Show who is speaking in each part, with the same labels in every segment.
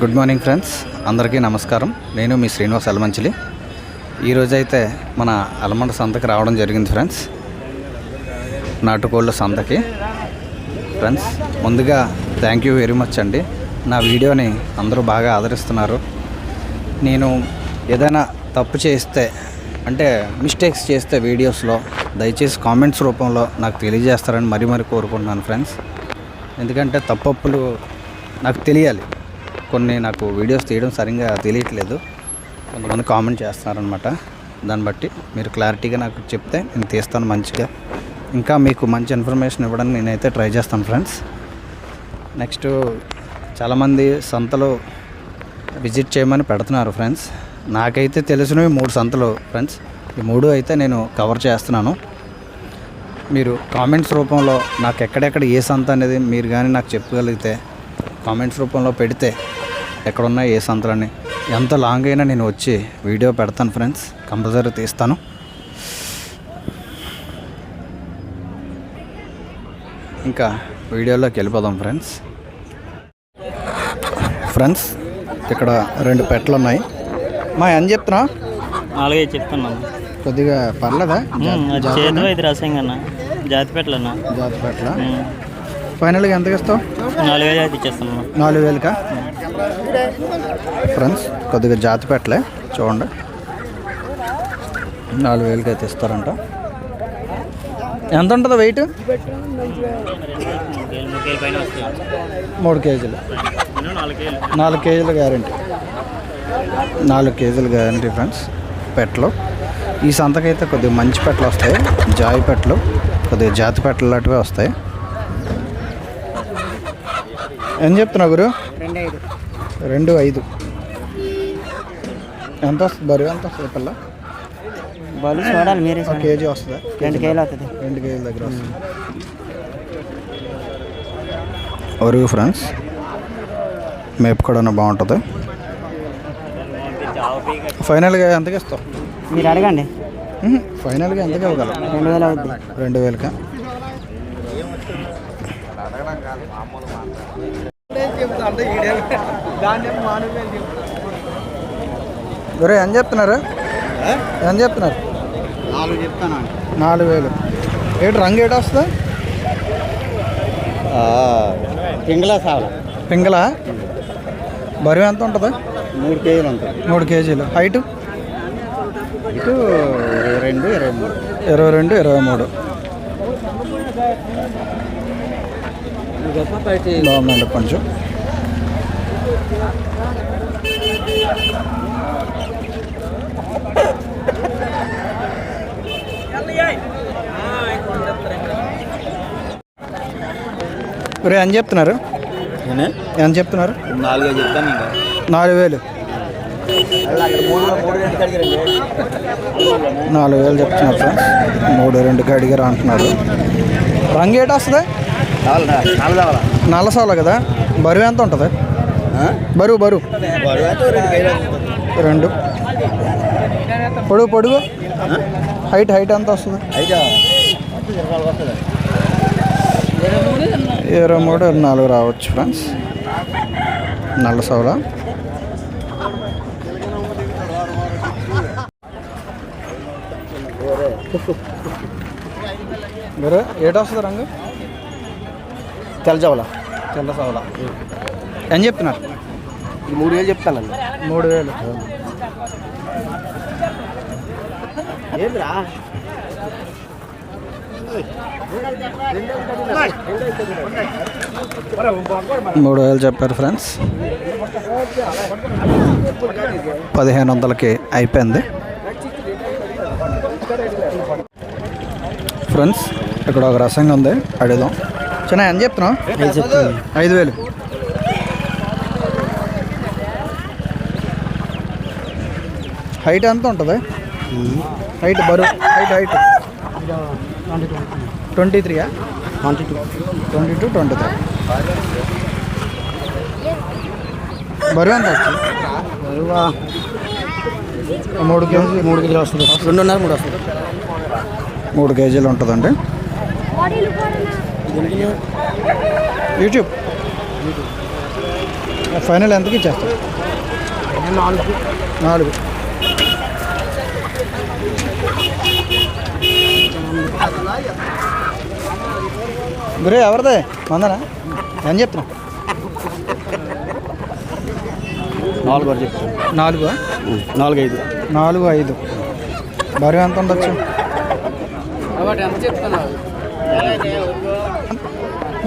Speaker 1: Good morning friends అందరికీ నమస్కారం. నేను మీ శ్రీనివాస్ అలమంచిలి ఈరోజైతే మన అలమండ సంతకి రావడం జరిగింది ఫ్రెండ్స్. నాటుకోళ్ళ సంతకి. ఫ్రెండ్స్ ముందుగా థ్యాంక్ యూ వెరీ మచ్ అండి. నా వీడియోని అందరూ బాగా ఆదరిస్తున్నారు. నేను ఏదైనా తప్పు చేస్తే అంటే మిస్టేక్స్ చేస్తే వీడియోస్లో దయచేసి కామెంట్స్ రూపంలో నాకు తెలియజేస్తారని మరీ మరీ కోరుకుంటున్నాను ఫ్రెండ్స్. ఎందుకంటే తప్పప్పులు నాకు తెలియాలి. కొన్ని నాకు వీడియోస్ తీయడం సరిగ్గా తెలియట్లేదు. కొంతమంది కామెంట్ చేస్తున్నారనమాట దాన్ని బట్టి మీరు క్లారిటీగా నాకు చెప్తే నేను తీస్తాను మంచిగా. ఇంకా మీకు మంచి ఇన్ఫర్మేషన్ ఇవ్వడానికి నేనైతే ట్రై చేస్తాను ఫ్రెండ్స్. నెక్స్ట్ చాలామంది సంతలు విజిట్ చేయమని పెడుతున్నారు ఫ్రెండ్స్. నాకైతే తెలిసినవి మూడు సంతలు ఫ్రెండ్స్. ఈ మూడు అయితే నేను కవర్ చేస్తున్నాను. మీరు కామెంట్స్ రూపంలో నాకు ఎక్కడెక్కడ ఏ సంత అనేది మీరు కానీ నాకు చెప్పగలిగితే కామెంట్స్ రూపంలో పెడితే ఎక్కడున్నా ఏ సంతలని ఎంత లాంగ్ అయినా నేను వచ్చి వీడియో పెడతాను ఫ్రెండ్స్ కంపల్సరీ తీస్తాను. ఇంకా వీడియోలోకి వెళ్ళిపోదాం ఫ్రెండ్స్ ఫ్రెండ్స్ ఇక్కడ రెండు పెట్టలు ఉన్నాయి మా ఏం చెప్తున్నా
Speaker 2: అలాగే చెప్తున్నాను
Speaker 1: కొద్దిగా పర్లేదా?
Speaker 2: చేతిలో ఇది రసంగా జాతి పెట్టలన్నా
Speaker 1: జాతి పెట్టల ఫైనల్గా ఎంతకి ఇస్తావు
Speaker 2: నాలుగు వేలు ఇచ్చేస్తాను
Speaker 1: నాలుగు వేలుకా? ఫ్రెండ్స్ కొద్దిగా జాతి పెట్టలే చూడండి. నాలుగు వేలకి అయితే ఇస్తారంట ఎంత ఉంటుంది వెయిట్ మూడు కేజీలు.
Speaker 2: నాలుగు
Speaker 1: కేజీలు గ్యారంటీ. నాలుగు కేజీలు గ్యారంటీ ఫ్రెండ్స్ పెట్టలు. ఈ సంతకైతే కొద్దిగా మంచి పెట్టలు వస్తాయి జాయి పెట్టలు. కొద్దిగా జాతి పెట్టలు లాంటివి వస్తాయి. ఏం చెప్తున్నావు గురు? రెండు ఐదు. ఎంత వస్తుంది? బరువు ఎంత వస్తుంది పిల్ల?
Speaker 2: బలు చూడాలి మీరే
Speaker 1: కేజీ వస్తుందా?
Speaker 2: రెండు కేజీలు అవుతుంది.
Speaker 1: రెండు కేజీల దగ్గర వస్తుంది. ఒరుగు ఫ్రెండ్స్ మేపు కూడా బాగుంటుంది. ఫైనల్గా ఎంతకి ఇస్తావు?
Speaker 2: మీరు అడగండి.
Speaker 1: ఫైనల్గా ఎంతకి ఇవ్వగలవు
Speaker 2: రెండు వేలు అవుద్ది.
Speaker 1: రెండు వేలకా? గురే ఏం చెప్తున్నారు? ఏం చెప్తున్నారు?
Speaker 2: నాలుగు చెప్తాను
Speaker 1: నాలుగు వేలు. ఏడు రంగు ఏడు వస్తుంది?
Speaker 2: పింగళ సావల
Speaker 1: పింగళ? బరువు ఎంత ఉంటుంది?
Speaker 2: మూడు కేజీలు ఉంటుంది.
Speaker 1: మూడు కేజీలు. హైట్?
Speaker 2: ఇటు ఇరవై రెండు ఇరవై మూడు.
Speaker 1: ఇరవై రెండు ఇరవై మూడు. బాగుందండి కొంచెం. ఇప్పుడు ఏం చెప్తున్నారు? ఏం చెప్తున్నారు?
Speaker 2: నాలుగే చెప్తాను ఇంకా.
Speaker 1: నాలుగు వేలు. నాలుగు వేలు చెప్తున్నారు ఫ్రెండ్స్ మూడు రెండు అడిగారు అంటున్నారు. రంగు ఏట వస్తుంది నల్ల సోల కదా? బరువు ఎంత ఉంటుంది? బరువు బరువు. రెండు. పొడుగు పొడుగు. హైట్ హైట్ ఎంత వస్తుంది? ఇరవై మూడు ఇరవై నాలుగు రావచ్చు ఫ్రెండ్స్. నల్ల సోల మీరు ఏట వస్తుంది రంగు
Speaker 2: తెల్లజావల
Speaker 1: తెల్ల సోల ఏం చెప్తున్నారు?
Speaker 2: మూడు వేలు చెప్తానండి
Speaker 1: మూడు వేలు.
Speaker 2: ఏంద్రా?
Speaker 1: మూడు వేలు చెప్పారు ఫ్రెండ్స్. పదిహేను వందలకి అయిపోయింది. ఫ్రెండ్స్ ఇక్కడ ఒక రసంగా ఉంది అడుగుదాం. చిన్న ఎంత చెప్తున్నావు? ఐదు వేలు. హైట్ ఎంత ఉంటుంది? హైట్ బరువు height height. Twenty త్రీయా
Speaker 2: twenty two.
Speaker 1: Twenty two twenty three. బరువు ఎంత వచ్చి మూడు కేజీ మూడు కేజీలు వస్తుంది.
Speaker 2: రెండున్నర మూడు వస్తుంది.
Speaker 1: మూడు కేజీలు ఉంటుందండి. యూట్యూబ్. ఫైనల్ ఎంతకి ఇచ్చేస్తావు
Speaker 3: నాలుగు.
Speaker 1: నాలుగు. గురే ఎవరిదే? మందనా ఏం చెప్తున్నావు?
Speaker 3: నాలుగు వరకు చెప్తాను
Speaker 1: నాలుగు?
Speaker 3: నాలుగు ఐదు
Speaker 1: నాలుగు ఐదు. బరువు ఎంత ఉండొచ్చు?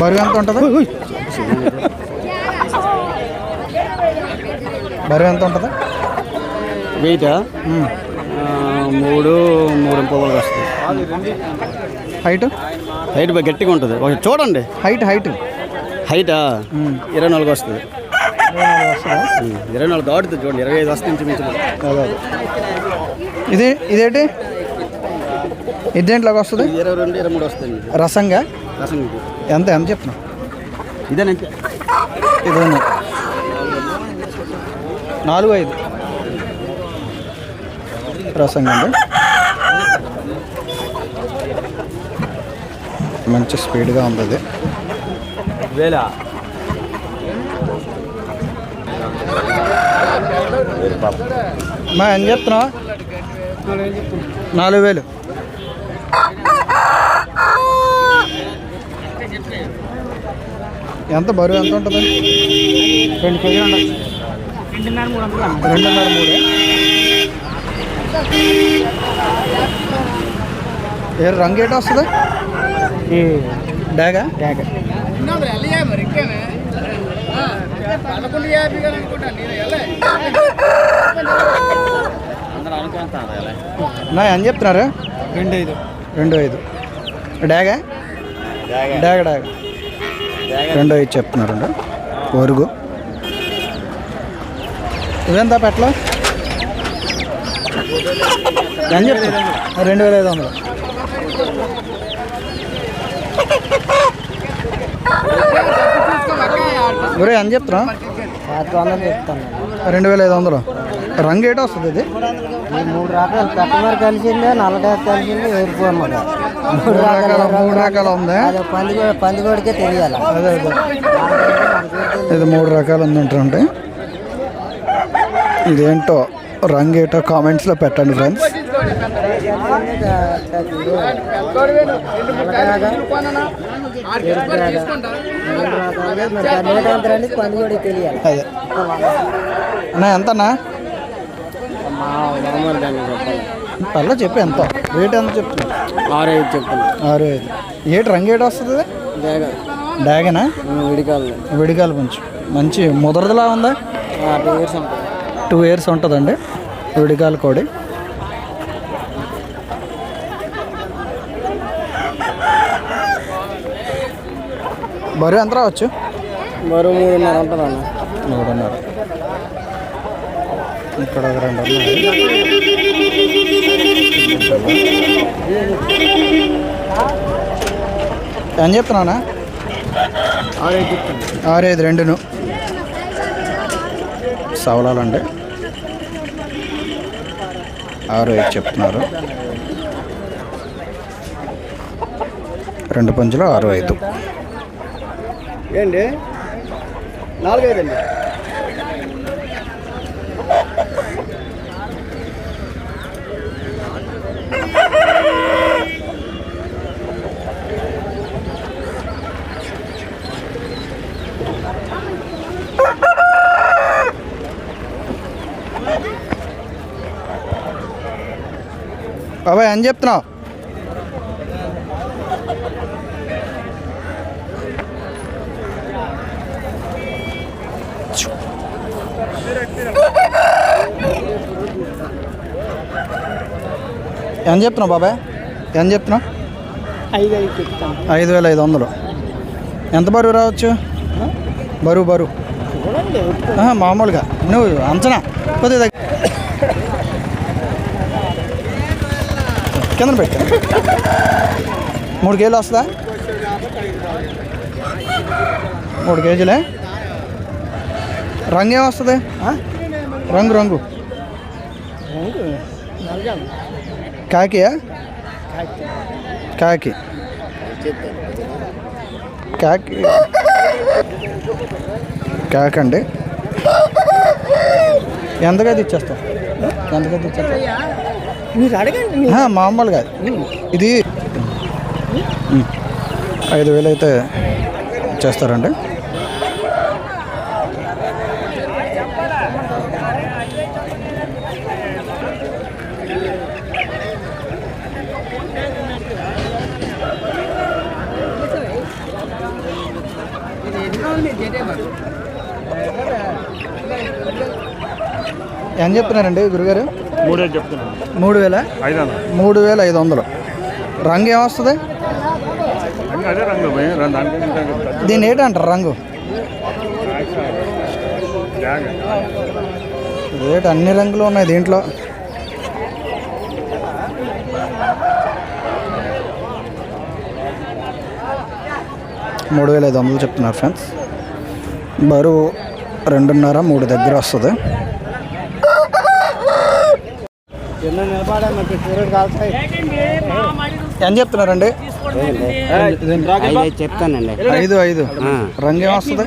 Speaker 1: బరువు ఎంత ఉంటుంది? బరువు ఎంత ఉంటుంది?
Speaker 3: వెయిట్. మూడు మూడు పొగలు వస్తుంది
Speaker 1: హైట్?
Speaker 3: హైట్ బాగా గట్టిగా ఉంటుంది. ఒక చూడండి.
Speaker 1: Height height.
Speaker 3: హైటా. ఇరవై నాలుగు వస్తుంది. ఇరవై నాలుగు దాటుతుంది చూడండి. ఇరవై ఐదు వస్తుంది ఇంచుమించు
Speaker 1: అదే. ఇది ఇదేంటి? ఇది దేంట్లోకి వస్తుంది?
Speaker 3: ఇరవై రెండు ఇరవై మూడు వస్తుంది
Speaker 1: రసంగా?
Speaker 3: రసం
Speaker 1: ఎంత ఎంత చెప్తున్నావు?
Speaker 3: ఇదేనంటే
Speaker 1: ఇది. నాలుగు ఐదు. రసంగా అండి. మంచి స్పీడ్గా ఉంది అది
Speaker 3: వేలా
Speaker 1: మా ఏం చెప్తున్నావు నాలుగు వేలు. ఎంత బరువు ఎంత ఉంటుంది? రెండు కేజీలు ఉండదు రెండున్నర మూడు? ఏ రంగు ఏంటి వస్తుంది? ఈ డాగా? డాగా. నా ఏం చెప్తున్నారు?
Speaker 3: రెండు ఐదు.
Speaker 1: రెండు ఐదు. డాగా? డాగ. డాగ రెండు ఐదు చెప్తున్నారండి ఒరుగు ఇవెంత పెట్టలో ఏం చెప్తున్నా రెండు వేల ఐదు వందలు. ఒరే అని చెప్తున్నా రెండు వేల ఐదు వందలు. రంగు ఏటో వస్తుంది ఇది?
Speaker 4: మూడు రకాలు పెట్టమరి కలిసిందే నల్లగా కలిసింది ఎరుపు అన్నమాట.
Speaker 1: మూడు రకాల మూడు రకాలు ఉందా.
Speaker 4: అది పందికోడికే తెలియాలి
Speaker 1: అదే అదే ఇది మూడు రకాలు ఉందంటే ఇదేంటో? రంగు ఏటో కామెంట్స్లో పెట్టండి ఫ్రెండ్స్
Speaker 4: పందిగోడికి తెలియాలి
Speaker 1: అన్నా పర్లే చెప్పి ఎంత? రేట్ ఎంత చెప్తున్నా?
Speaker 3: ఆరు ఐదు చెప్తాను
Speaker 1: ఆరు ఐదు ఏటి రంగు ఏటి వస్తుంది? డాగనా
Speaker 3: విడికాలు
Speaker 1: విడిగాలి కొంచెం. మంచి ముదరదలా ఉందా?
Speaker 3: టూ ఇయర్స్ ఉంటుంది.
Speaker 1: టూ ఇయర్స్ ఉంటుందండి. విడిగాలి కోడి. బరువు ఎంత రావచ్చు?
Speaker 3: మరో మూడున్నర ఉంటుంది అన్న
Speaker 1: మూడున్నర. ఇక్కడ ఒక రెండు ఏం చెప్తున్నానా
Speaker 3: ఆరు ఐదు చెప్తాను
Speaker 1: ఆరు ఐదు రెండును. సవలాలండి. ఆరు ఐదు చెప్తున్నారు. రెండు పంచులు ఆరు ఐదు.
Speaker 3: ఏంటి? నాలుగైదు అండి
Speaker 1: బాబాయ్ అని చెప్తున్నావు? ఏం చెప్తున్నావు బాబాయ్? ఎంత చెప్తున్నావు?
Speaker 4: ఐదు ఐదు చెప్తాను
Speaker 1: ఐదు వేల ఐదు వందలు. ఎంత బరువు రావచ్చు? బరువు బరువు. మామూలుగా. నువ్వు అంచనా. కొద్దిగా దగ్గర కింద పెట్టా. మూడు కేజీలు వస్తుందా? మూడు కేజీలే. రంగు ఏమొస్తుంది రంగు రంగు రంగు. కాకియా కాకి. కాకి. కాకండి. ఎంతకైతే ఇచ్చేస్తావు? ఎంతకైతే ఇచ్చేస్తావు?
Speaker 4: మీరు అడగండి
Speaker 1: మామూలుగా. ఇది. ఐదు వేలు అయితే ఇచ్చేస్తారండి ఏం చెప్తున్నారండి గురుగారు?
Speaker 5: మూడే చెప్తున్నాను.
Speaker 1: మూడు వేల?
Speaker 5: ఐదు వందలు
Speaker 1: మూడు వేల ఐదు వందలు. రంగు ఏమొస్తుంది?
Speaker 5: అదే రంగు
Speaker 1: దీన్ని ఏంటంటారు రంగు? రేట్ అన్ని రంగులు ఉన్నాయి దీంట్లో. మూడు వేల ఐదు వందలు చెప్తున్నారు ఫ్రెండ్స్. బరువు రెండున్నర మూడు దగ్గర వస్తుంది. ఏం చెప్తున్నారండి
Speaker 4: చెప్తానండి.
Speaker 1: ఐదు ఐదు. రంగు ఏమొస్తుంది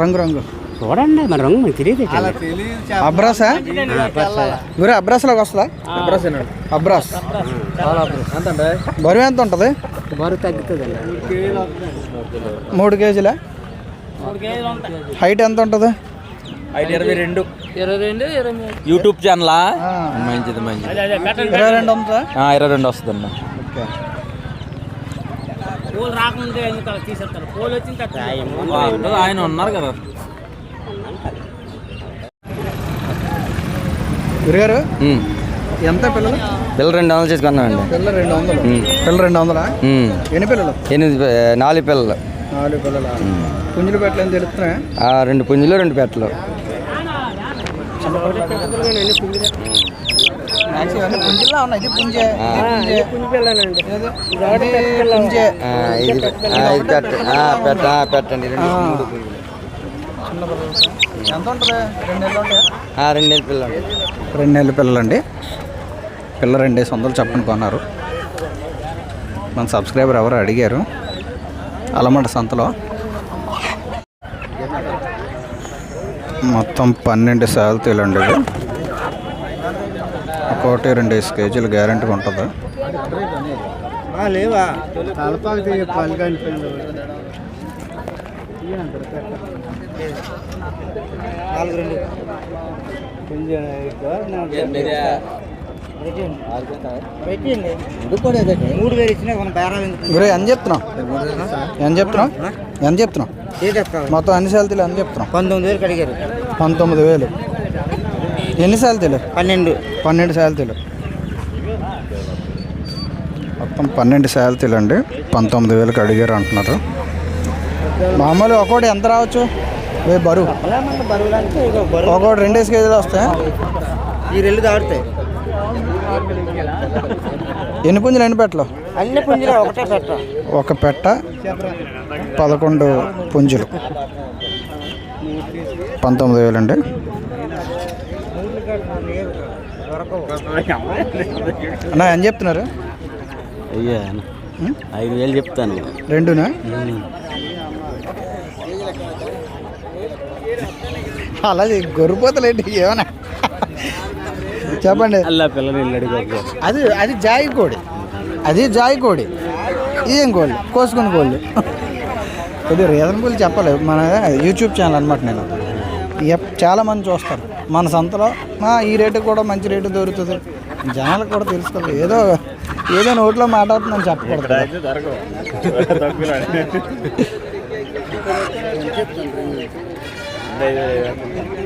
Speaker 1: రంగు రంగు.
Speaker 4: చూడండి మరి రంగు మనకి తెలియదు
Speaker 1: అబ్రాసా? గురి అబ్రాస్లోకి వస్తుందా? అబ్రాస్. బరువు ఎంత ఉంటుంది?
Speaker 4: బరువు తగ్గుతుందండి.
Speaker 1: మూడు కేజీలా హైట్ ఎంత ఉంటుంది?
Speaker 3: ఇరవై రెండు. యూట్యూబ్ ఛానలా?
Speaker 1: ఆ,
Speaker 3: మంచిది మంచిది.
Speaker 1: ఇరవై రెండు
Speaker 3: ఇరవై
Speaker 1: ఓకే.
Speaker 3: ఉంటుంది. ఆయన ఉన్నారు కదా.
Speaker 1: గురుగారు ఎంత పిల్లలు?
Speaker 3: పిల్లలు రెండు వందలు చేసుకున్నామండి.
Speaker 1: పిల్లలు రెండు వందలు. పిల్లలు రెండు వందలా? ఎన్ని పిల్లలు?
Speaker 3: ఎనిమిది నాలుగు పిల్లలు.
Speaker 1: నాలుగు పిల్లల? పుంజులు పెట్టలేని తెలుస్తున్నాయా?
Speaker 3: ఆ, రెండు పుంజులు రెండు పెట్టలు
Speaker 1: పుంజులా ఉన్నాయి ఇది పుంజే పుంజే. ఇది
Speaker 3: పెట్టండి రెండు. మూడు
Speaker 1: ఎంత ఉంటుంది రెండు నెలలు ఉంటాయా
Speaker 3: రెండేళ్ళ పిల్లలు
Speaker 1: రెండు నెలల పిల్లలండి పిల్ల రెండేసి వందలు చెప్పని కొన్నారు మన సబ్స్క్రైబర్ ఎవరు అడిగారు అలమంట సంతలో మొత్తం పన్నెండు సార్లు ఇవి. ఒకటి రెండు కేజీలు గ్యారంటీ ఉంటుంది.
Speaker 4: లేవా? నాలుగు రెండు. మూడు వేలు ఇచ్చినా బేరాలు
Speaker 1: గురే ఎంత చెప్తున్నావు? ఎంత చెప్తున్నావు? ఎంత చెప్తున్నావు?
Speaker 4: ఏ చెప్తావు?
Speaker 1: మొత్తం అన్ని శాలతీలు ఎంత చెప్తున్నావు?
Speaker 4: పంతొమ్మిది వేలకు అడిగారు
Speaker 1: పంతొమ్మిది వేలు. ఎన్ని శాలతీలు
Speaker 4: పన్నెండు.
Speaker 1: పన్నెండు శాలతీలు మొత్తం పన్నెండు శాలతీలు అండి. పంతొమ్మిది వేలకు అడిగారు అంటున్నారు. మామూలు ఒక్కోటి ఎంత రావచ్చు? బరువు. ఒక్కోటి రెండేసి కేజీలు వస్తాయి?
Speaker 4: ఈ రెల్లు దాడుతాయి
Speaker 1: ఎన్ని పుంజులు ఎన్ని పెట్టలు?
Speaker 4: అన్ని పుంజులు ఒకటే పెట్ట.
Speaker 1: ఒక పెట్ట పదకొండు పుంజులు. పంతొమ్మిది వేలు అండి అన్న ఏం చెప్తున్నారు?
Speaker 3: అయ్యా? ఐదు వేలు చెప్తాను.
Speaker 1: రెండునా? అలాగే గొర్రెపోతలేంటి ఏమన్నా? చెప్పండి.
Speaker 3: అల్లా పిల్లలు
Speaker 1: అది అది జాయి కోడి. అది జాయి కోడి. ఇదేం కోళ్ళు? కోసుకుని కోళ్ళు. కొద్దిగా రీజనబుల్ చెప్పాలి. మన యూట్యూబ్ ఛానల్ అనమాట నేను. ఎప్- చాలా మంది చూస్తారు. మన సంతలో "ఆ, ఈ రేటు కూడా మంచి రేటు దొరుకుతుంది. జనాలకు కూడా తెలుస్తుంది ఏదో ఏదో నోట్లో మాట్లాడుతుందని చెప్పకూడదు